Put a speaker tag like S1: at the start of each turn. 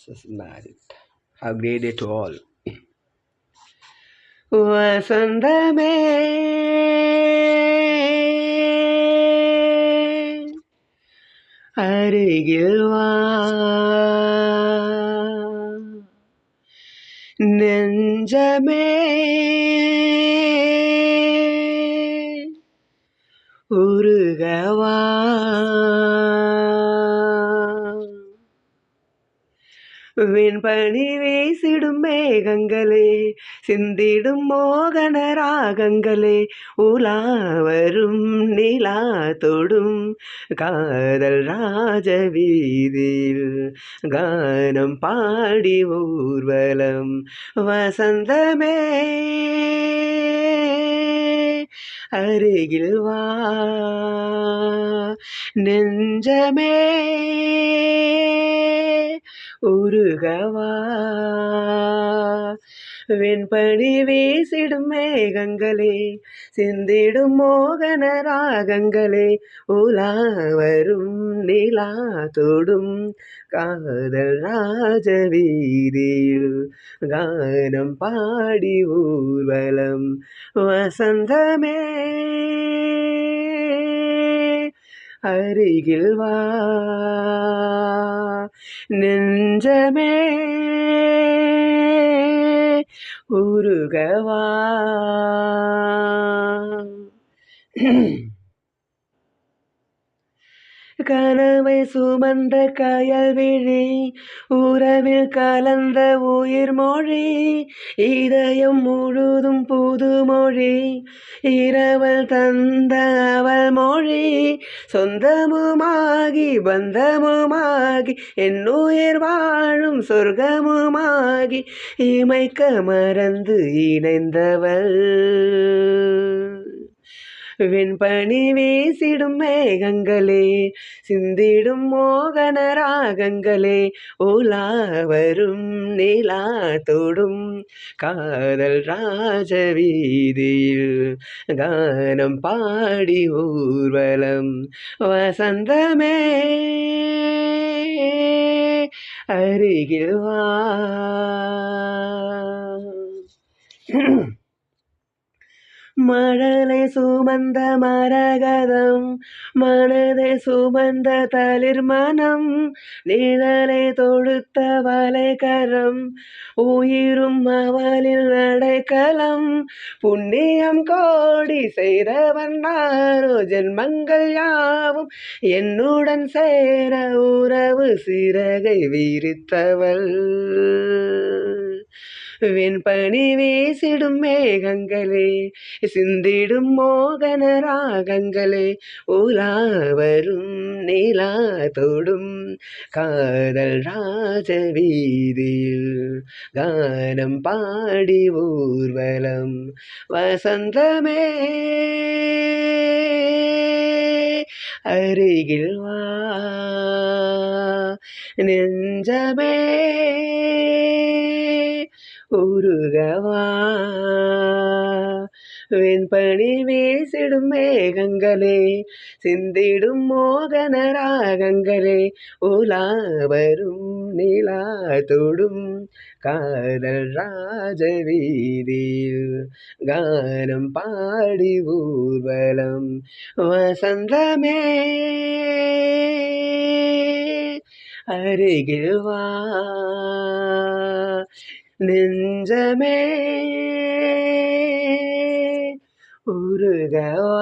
S1: This is married. Have a great day to all. வசந்தமே அருகில் வா நெஞ்சமே உருகவா விண்பணி வீசிடும் மேகங்களே சிந்திடும் மோகன ராகங்களே உலா வரும் நிலா தொடும் காதல் ராஜவீதியில் கானம் பாடி ஊர்வலம் வசந்தமே. அருகில் வா நெஞ்சமே. உருகவா. வெண்படி வீசிடும் மேகங்களே சிந்திடும் மோகன ராகங்களே உலா வரும் நிலா தொடும் காதல் ராஜவீதியில் கானம் பாடி ஊர்வலம் வசந்தமே. அருகில் வா நெஞ்சமே உருகவா கனவை சுமந்த கயல்விழி உறவில் கலந்த உயிர் மொழி இதயம் முழுதும் புது மொழி இரவல் தந்த அவள் மொழி சொந்தமுமாகி பந்தமுமாகி என் உயிர் வாழும் சொர்க்கமுமாகி இமைக்க மறந்து இணைந்தவள். வெண்பணி வீசிடும் மேகங்களே சிந்திடும் மோகன ராகங்களே ஓலா வரும் நிலா தொடும் காதல் ராஜவீதியில் கானம் பாடி ஊர்வலம் வசந்தமே. அருகில் வா. மழலை சுமந்த மரகதம் மனதை சுமந்த தளிர் மனம் நிழலை தொடுத்த வலைக்கரம் உயிரும் அவளில் நடைக்கலம். புண்ணியம் கோடி செய்தவன் நாரோ ஜென்மங்கள் யாவும் என்னுடன் சேர உறவு சிறகை விரித்தவள். வெண்பனி வீசிடும் மேகங்களே சிந்திடும் மோகன ராகங்களே உலா வரும் நிலா தொடும் காதல் ராஜவீதியில் கானம் பாடி ஊர்வலம் வசந்தமே. அருகில் வா நெஞ்சமே. உருகவா. வெண்பணி வீசிடும் மேகங்களே சிந்திடும் மோகன ராகங்களே உலா வரும் நிலா தொடும் காதல் ராஜவீதியில் கானம் பாடி ஊர்வலம் வசந்தமே. அருகில் வா. 눈잠에 우르가와